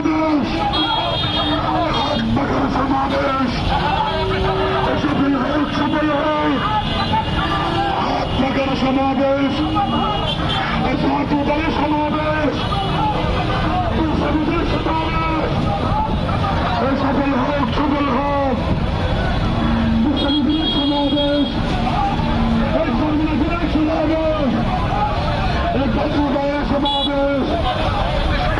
সমাবেশ! হাতবাগান সমাবেশ! এসব হোক সফল হোক হাতবাগান সমাবেশ! ছাত্রদলের সমাবেশ!